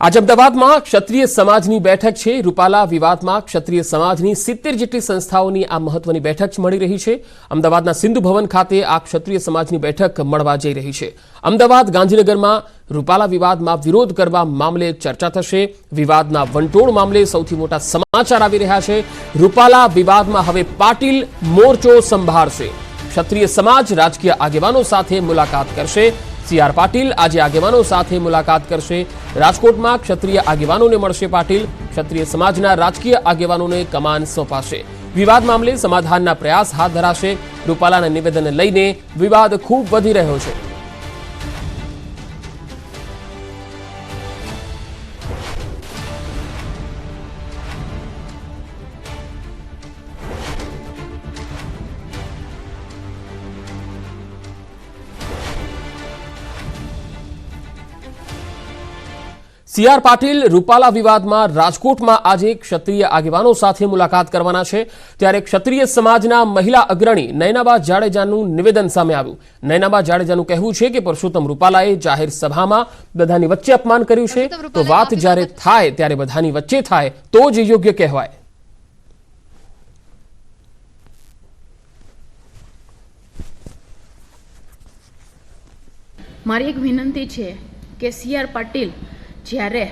આજે અમદાવાદમાં ક્ષત્રિય સમાજની બેઠક છે. રૂપાલા વિવાદમાં ક્ષત્રિય સમાજની સિત્તેર જેટલી સંસ્થાઓની આ મહત્વની બેઠક મળી રહી છે. અમદાવાદના સિંધુ ભવન ખાતે આ ક્ષત્રિય સમાજની બેઠક મળવા જઈ રહી છે. અમદાવાદ ગાંધીનગરમાં રૂપાલા વિવાદમાં વિરોધ કરવા મામલે ચર્ચા થશે. વિવાદના વંટોળ મામલે સૌથી મોટા સમાચાર આવી રહ્યા છે. રૂપાલા વિવાદમાં હવે પાટીલ મોરચો સંભાળશે. ક્ષત્રિય સમાજ રાજકીય આગેવાનો સાથે મુલાકાત કરશે. સી આર પાટીલ આજે આગેવાનો સાથે મુલાકાત કરશે રાજકોટમાં ક્ષત્રિય આગેવાનોને મળશે પાટીલ ક્ષત્રિય સમાજના રાજકીય આગેવાનોને કમાન સોંપાશે વિવાદ મામલે સમાધાનના પ્રયાસ હાથ ધરાશે રૂપાલાના નિવેદન લઈને વિવાદ ખૂબ વધી રહ્યો છે સી આર પાટીલ રૂપાલા વિવાદમાં રાજકોટમાં આજે ક્ષત્રિય આગેવાનો સાથે મુલાકાત કરવાના છે. ત્યારે ક્ષત્રિય સમાજના મહિલા અગ્રણી નયનાબા જાડેજાનું નિવેદન સામે આવ્યું. નયનાબા જાડેજાનું કહેવું છે કે પરસોત્તમ રૂપાલાએ જાહેર સભામાં બધાની વચ્ચે અપમાન કર્યું છે. તો વાત જ્યારે થાય ત્યારે બધાની વચ્ચે થાય તો જ યોગ્ય કહેવાય. મારી એક વિનંતી છે કે સીઆર પાટીલ જ્યારે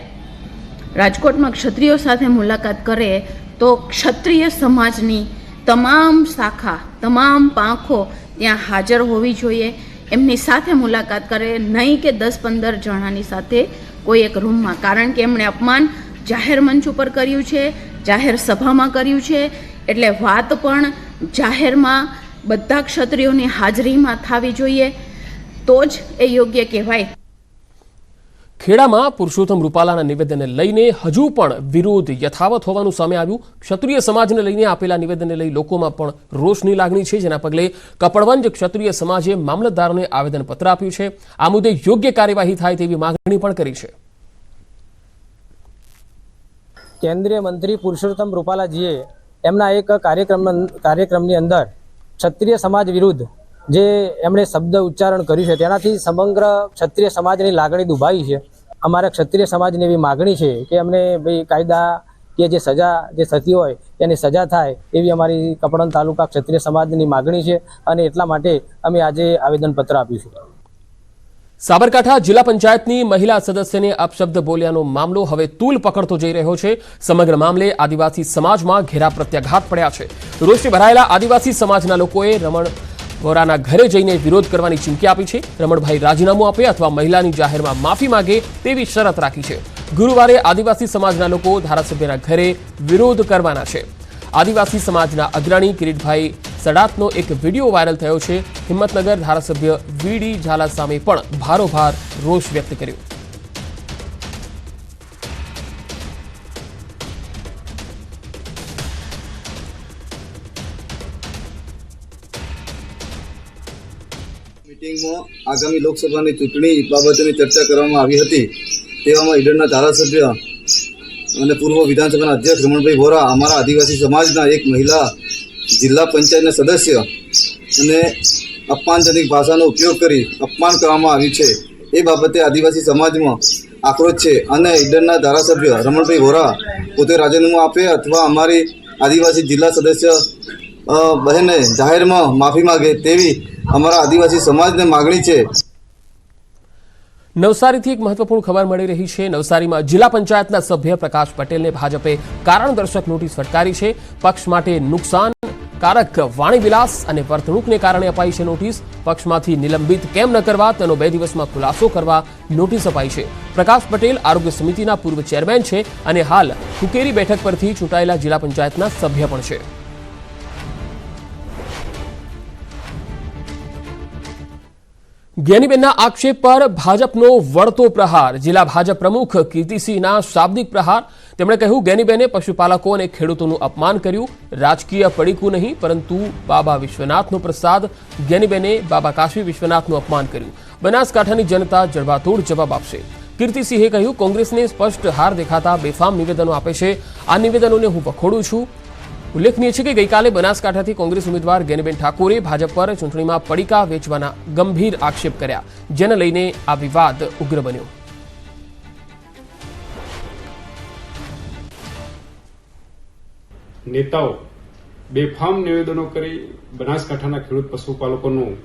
રાજકોટમાં ક્ષત્રિયો સાથે મુલાકાત કરે, તો ક્ષત્રિય સમાજની તમામ શાખા, તમામ પાંખો ત્યાં હાજર હોવી જોઈએ. એમની સાથે મુલાકાત કરે, નહીં કે દસ પંદર જણાની સાથે કોઈ એક રૂમમાં. કારણ કે એમણે અપમાન જાહેર મંચ ઉપર કર્યું છે, જાહેર સભામાં કર્યું છે, એટલે વાત પણ જાહેરમાં બધા ક્ષત્રિયોની હાજરીમાં થવી જોઈએ. તો જ એ યોગ્ય કહેવાય. ખેડામાં પુરુષોત્તમ રૂપાલાના નિવેદનને લઈને હજુ પણ વિરોધ યથાવત હોવાનું સામે આવ્યું. ક્ષત્રિય સમાજને લઈને આપેલા નિવેદનને લઈ લોકોમાં પણ રોષની લાગણી છે, જેના પગલે કપડવંજ ક્ષત્રિય સમાજે મામલતદારોને આવેદનપત્ર આપ્યું છે. આ મુદ્દે યોગ્ય કાર્યવાહી થાય તેવી માંગણી પણ કરી છે. કેન્દ્રીય મંત્રી પુરુષોત્તમ રૂપાલાજીએ એમના એક કાર્યક્રમ, કાર્યક્રમની અંદર ક્ષત્રિય સમાજ વિરુદ્ધ જે એમણે શબ્દ ઉચ્ચારણ કર્યું છે, તેનાથી સમગ્ર ક્ષત્રિય સમાજની લાગણી દુભાઈ છે. અમારા ક્ષત્રિય સમાજની એવી માગણી છે કે અમને ભાઈ કાયદા કે જે સજા, જે થતી હોય એની સજા થાય એવી અમારી કપડન તાલુકા ક્ષત્રિય સમાજની માગણી છે અને એટલા માટે અમે આજે આવેદનપત્ર આપીશું સાબરકાંઠા જિલ્લા પંચાયતની મહિલા સદસ્યને અપશબ્દ બોલ્યાનો મામલો હવે તૂલ પકડતો જઈ રહ્યો છે. સમગ્ર મામલે આદિવાસી સમાજમાં ઘેરા પ્રત્યાઘાત પડ્યા છે. રોષે ભરાયેલા આદિવાસી સમાજના લોકોએ રમણ વોરાના ઘરે જઈને વિરોધ કરવાની ચીમકી આપી છે. રમણભાઈ રાજીનામું આપે અથવા મહિલાની જાહેરમાં માફી માંગે તેવી શરત રાખી છે. ગુરુવારે આદિવાસી સમાજના લોકો ધારાસભ્યના ઘરે વિરોધ કરવાના છે. આદિવાસી સમાજના અગ્રણી કિરીટભાઈ સડાતનો એક વીડિયો વાયરલ થયો છે. હિંમતનગર ધારાસભ્ય વીડી ઝાલા સામે પણ ભારોભાર રોષ વ્યક્ત કર્યો. આગામી લોકસભાની ચૂંટણી બાબતેની ચર્ચા કરવામાં આવી હતી તેવામાં ઈડરના ધારાસભ્ય અને પૂર્વ વિધાનસભાના અધ્યક્ષ રમણભાઈ વોરા, અમારા આદિવાસી સમાજના એક મહિલા જિલ્લા પંચાયતના સદસ્ય અને અપમાનજનક ભાષાનો ઉપયોગ કરી અપમાન કરવામાં આવ્યું છે. એ બાબતે આદિવાસી સમાજમાં આક્રોશ છે અને ઈડરના ધારાસભ્ય રમણભાઈ વોરા પોતે રાજીનામું આપે અથવા અમારી આદિવાસી જિલ્લા સદસ્ય બહેને જાહેરમાં માફી માગે તેવી અમારા આદિવાસી સમાજને માગણી છે. નવસારીથી એક મહત્વપૂર્ણ ખબર મળી રહી છે. નવસારીમાં જિલ્લા પંચાયતના સભ્ય પ્રકાશ પટેલને ભાજપે કારણદર્શક નોટિસ ફટકારી છે. પક્ષ માટે નુકસાનકારક વાણીવિલાસ અને વર્તણૂકને કારણે અપાઈ છે નોટિસ. પક્ષમાંથી નિલંબિત કેમ ન કરવા, તેનો બે દિવસમાં ખુલાસો કરવા નોટિસ અપાઈ છે. પ્રકાશ પટેલ આરોગ્ય સમિતિના પૂર્વ ચેરમેન છે અને હાલ કુકેરી બેઠક પરથી ચૂંટાયેલા જિલ્લા પંચાયતના સભ્ય પણ છે. જ્ઞાનીબેનના આક્ષેપ પર ભાજપનો વળતો પ્રહાર. જિલ્લા ભાજપ પ્રમુખ કીર્તિસિંહના શાબ્દિક પ્રહાર. તેમણે કહ્યું જ્ઞાનીબેને પશુપાલકો અને ખેડૂતોનું અપમાન કર્યું. રાજકીય પડીકું નહીં, પરંતુ બાબા વિશ્વનાથનો પ્રસાદ. જ્ઞાનીબેને બાબા કાશી વિશ્વનાથનું અપમાન કર્યું. બનાસકાંઠાની જનતા જડબાતોડ જવાબ આપશે. કીર્તિસિંહે કહ્યું, કોંગ્રેસને સ્પષ્ટ હાર દેખાતા બેફામ નિવેદનો આપે છે. આ નિવેદનોને હું વખોડું છું. ઉલ્લેખનીય છે કે ગઈકાલે બનાસકાંઠાથી કોંગ્રેસ ઉમેદવાર ગેનીબેન ઠાકોરે ભાજપ પર ચૂંટણીમાં પડીકા વેચવાના ગંભીર આક્ષેપ કર્યા, જેને લઈને આ વિવાદ ઉગ્ર બન્યો. નેતાઓ બેફામ નિવેદનો કરી બનાસકાંઠાના ખેડૂત પશુપાલકોનું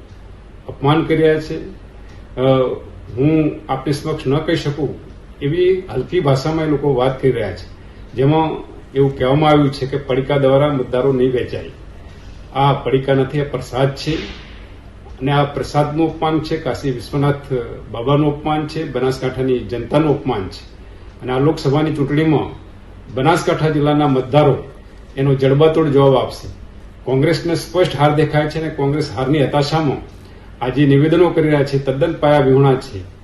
અપમાન કરી રહ્યા છે. હું આપની સમક્ષ ન કહી શકું એવી હલકી ભાષામાં એ લોકો વાત કરી રહ્યા છે. જેમાં એવું કહેવામાં આવ્યું છે કે પડીકા દ્વારા મતદારો નહીં વેચાય આ પડીકા નથી, આ પ્રસાદ છે. અને આ પ્રસાદનું અપમાન છે, કાશી વિશ્વનાથ બાબાનું અપમાન છે, બનાસકાંઠાની જનતાનું અપમાન છે. અને આ લોકસભાની ચૂંટણીમાં બનાસકાંઠા જિલ્લાના મતદારો એનો જડબાતોડ જવાબ આપશે. કોંગ્રેસને સ્પષ્ટ હાર દેખાય છે અને કોંગ્રેસ હારની હતાશામાં આજે નિવેદનો કરી રહ્યા છે, તદ્દન પાયા વિહોણા છે.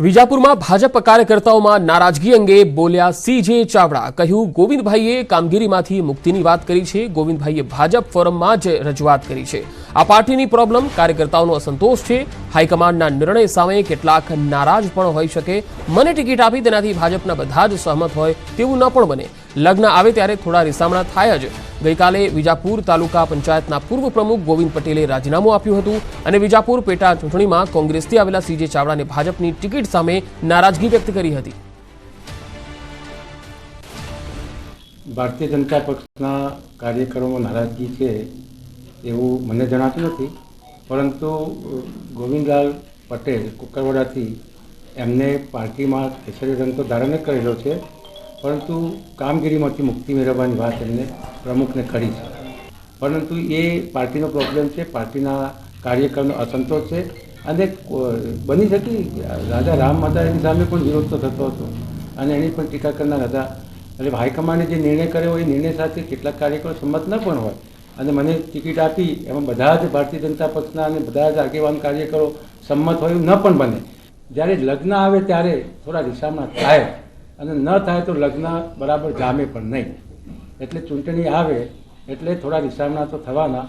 વિજાપુરમાં ભાજપ કાર્યકર્તાઓમાં નારાજગી અંગે બોલ્યા સીજે ચાવડા. કહ્યું, ગોવિંદભાઈએ કામગીરીમાંથી મુક્તિની વાત કરી છે. ગોવિંદભાઈએ ભાજપ ફોરમમાં જ રજૂઆત કરી છે. આ પાર્ટીની પ્રોબ્લેમ કાર્યકર્તાઓનો અસંતોષ છે. હાઈકમાન્ડના નિર્ણય સામે કેટલાક નારાજ પણ હોઈ શકે. મને ટિકિટ આપી તેનાથી ભાજપના બધા જ સહમત હોય તેવું ન પણ બને. લગ્ન આવે ત્યારે થોડા રિસામણા થાય જ. ગઈકાલે વિજાપુર તાલુકા પંચાયતના પૂર્વ પ્રમુખ ગોવિંદ પટેલે રાજીનામું આપ્યું હતું અને વિજાપુર પેટા ચૂંટણીમાં કોંગ્રેસથી આવેલા સીજે ચાવડાને ભાજપની ટિકિટ સામે નારાજગી વ્યક્ત કરી હતી. ભારતીય જનતા પક્ષના કાર્યકરોમાં નારાજગી છે એવું મને જણાતું નથી, પરંતુ ગોવિંદલાલ પટેલ કુકરવાડાથી એમને પાર્ટીમાં કેસરી રંગ તો ધારણ કરેલો છે. પરંતુ કામગીરીમાંથી મુક્તિ મેળવવાની વાત એમને પ્રમુખને કરી છે. પરંતુ એ પાર્ટીનો પ્રોબ્લેમ છે, પાર્ટીના કાર્યકરનો અસંતોષ છે અને બની શકી રાજા રામ માતાની સામે પણ વિરોધ તો થતો હતો અને એની પણ ટીકા કરનાર હતા એટલે હાઈકમાન્ડે જે નિર્ણય કર્યો એ નિર્ણય સાથે કેટલાક કાર્યકરો સંમત ન પણ હોય. અને મને ટિકિટ આપી એમાં બધા જ ભારતીય જનતા પક્ષના અને બધા જ આગેવાન કાર્યકરો સંમત હોય ન પણ બને. જ્યારે લગ્ન આવે ત્યારે થોડા રિસામણા થાય. અને ન થાય તો લગ્ન બરાબર જામે પણ નહીં. એટલે ચૂંટણી આવે એટલે થોડા રિસામણા તો થવાના.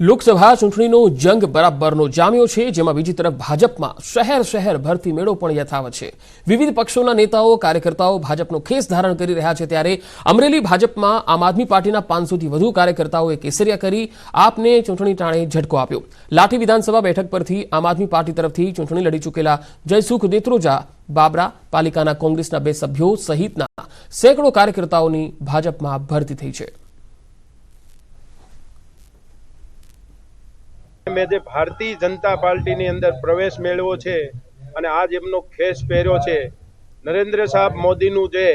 લોકસભા ચૂંટણીનો જંગ બરાબરનો જામ્યો છે, જેમાં બીજી તરફ ભાજપમાં શહેર શહેર ભરતી મેળો પણ યથાવત છે. વિવિધ પક્ષોના નેતાઓ, કાર્યકર્તાઓ ભાજપનો ખેસ ધારણ કરી રહ્યા છે ત્યારે અમરેલી ભાજપમાં આમ આદમી પાર્ટીના પાંચસોથી વધુ કાર્યકર્તાઓએ કેસરિયા કરી આપને ચૂંટણી ટાણે ઝટકો આપ્યો. લાઠી વિધાનસભા બેઠક પરથી આમ આદમી પાર્ટી તરફથી ચૂંટણી લડી ચૂકેલા જયસુખ દેત્રોજા બાબરા પાલિકાના કોંગ્રેસના બે સભ્યો સહિતના સેંકડો કાર્યકર્તાઓની ભાજપમાં ભરતી થઈ છે. મેં જે ભારતીય જનતા પાર્ટીની અંદર પ્રવેશ મેળવ્યો છે અને આજ એમનો ખેસ પહેર્યો છે, નરેન્દ્ર સાહેબ મોદીનું જે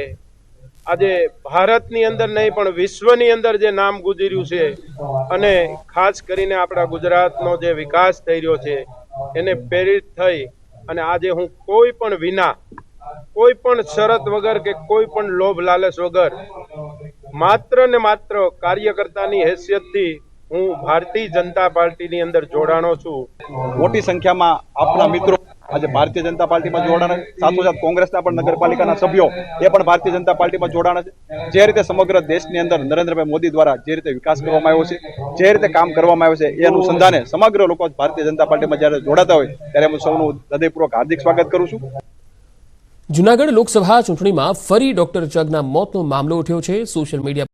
આજે ભારતની અંદર નહીં પણ વિશ્વની અંદર જે નામ ગુજર્યું છે અને ખાસ કરીને આપણા ગુજરાતનો જે વિકાસ થઈ રહ્યો છે, એને પ્રેરિત થઈ અને આજે હું કોઈ પણ વિના, કોઈ પણ શરત વગર કે કોઈ પણ લોભ લાલચ વગર માત્ર ને માત્ર કાર્યકર્તાની હેસિયતથી હું ભારતીય જનતા પાર્ટીની અંદર જોડાણો છું. મોટી સંખ્યામાં આપણા મિત્રો આજે ભારતીય જનતા પાર્ટીમાં જોડાણ સાથોસાથ કોંગ્રેસના પણ નગરપાલિકાના સભ્યો એ પણ ભારતીય જનતા પાર્ટીમાં જોડાણ છે. જે રીતે સમગ્ર દેશની અંદર નરેન્દ્રભાઈ મોદી દ્વારા જે રીતે વિકાસ કરવામાં આવ્યો છે જે રીતે કામ કરવામાં આવ્યું છે એ અનુસંધાને સમગ્ર લોકો ભારતીય જનતા પાર્ટીમાં જ્યારે જોડાતા હોય ત્યારે હું સૌનું હૃદયપૂર્વક હાર્દિક સ્વાગત કરું છું. જૂનાગઢ લોકસભા ચૂંટણીમાં ફરી ડોક્ટર જગના મોતનો મામલો ઉઠ્યો છે. Social media